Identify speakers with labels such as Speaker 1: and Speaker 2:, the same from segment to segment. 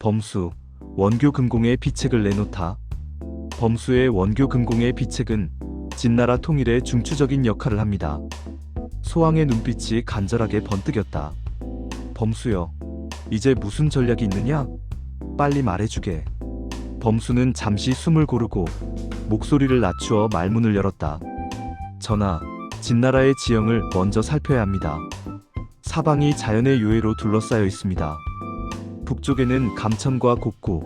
Speaker 1: 범수, 원교 금공의 비책을 내놓다. 범수의 원교 금공의 비책은 진나라 통일에 중추적인 역할을 합니다. 소왕의 눈빛이 간절하게 번뜩였다. 범수여, 이제 무슨 전략이 있느냐? 빨리 말해주게. 범수는 잠시 숨을 고르고 목소리를 낮추어 말문을 열었다. 전하, 진나라의 지형을 먼저 살펴야 합니다. 사방이 자연의 요해로 둘러싸여 있습니다. 북쪽에는 감천과 곡구,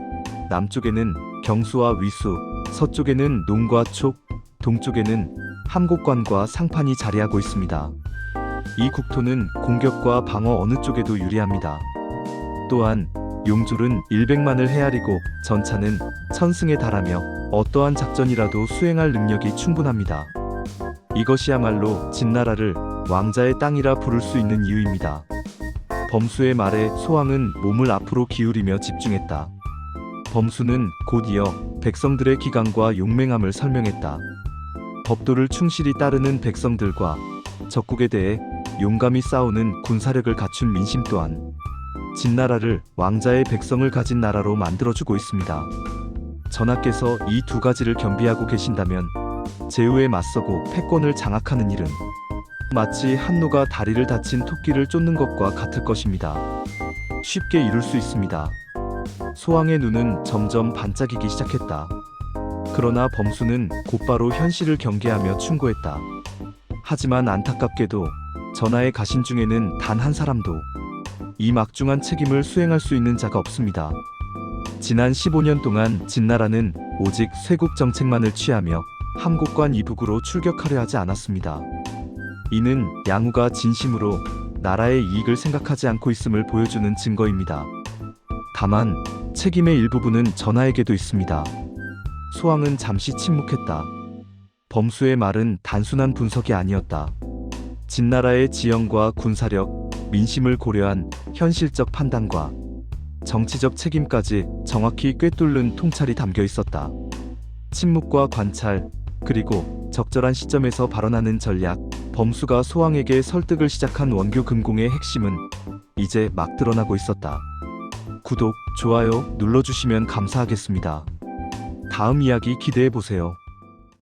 Speaker 1: 남쪽에는 경수와 위수, 서쪽에는 농과 촉, 동쪽에는 함곡관과 상판이 자리하고 있습니다. 이 국토는 공격과 방어 어느 쪽에도 유리합니다. 또한 용졸은 100만을 헤아리고 전차는 천승에 달하며 어떠한 작전이라도 수행할 능력이 충분합니다. 이것이야말로 진나라를 왕자의 땅이라 부를 수 있는 이유입니다. 범수의 말에 소왕은 몸을 앞으로 기울이며 집중했다. 범수는 곧이어 백성들의 기강과 용맹함을 설명했다. 법도를 충실히 따르는 백성들과 적국에 대해 용감히 싸우는 군사력을 갖춘 민심 또한 진나라를 왕자의 백성을 가진 나라로 만들어주고 있습니다. 전하께서 이 두 가지를 겸비하고 계신다면 제후에 맞서고 패권을 장악하는 일은 마치 한노가 다리를 다친 토끼를 쫓는 것과 같을 것입니다. 쉽게 이룰 수 있습니다. 소왕의 눈은 점점 반짝이기 시작했다. 그러나 범수는 곧바로 현실을 경계하며 충고했다. 하지만 안타깝게도 전하의 가신 중에는 단 한 사람도 이 막중한 책임을 수행할 수 있는 자가 없습니다. 지난 15년 동안 진나라는 오직 쇄국 정책만을 취하며 함곡관 이북으로 출격하려 하지 않았습니다. 이는 양우가 진심으로 나라의 이익을 생각하지 않고 있음을 보여주는 증거입니다. 다만 책임의 일부분은 전하에게도 있습니다. 소왕은 잠시 침묵했다. 범수의 말은 단순한 분석이 아니었다. 진나라의 지형과 군사력, 민심을 고려한 현실적 판단과 정치적 책임까지 정확히 꿰뚫는 통찰이 담겨 있었다. 침묵과 관찰, 그리고 적절한 시점에서 발언하는 전략, 범수가 소왕에게 설득을 시작한 원교 금공의 핵심은 이제 막 드러나고 있었다. 구독, 좋아요 눌러주시면 감사하겠습니다. 다음 이야기 기대해 보세요.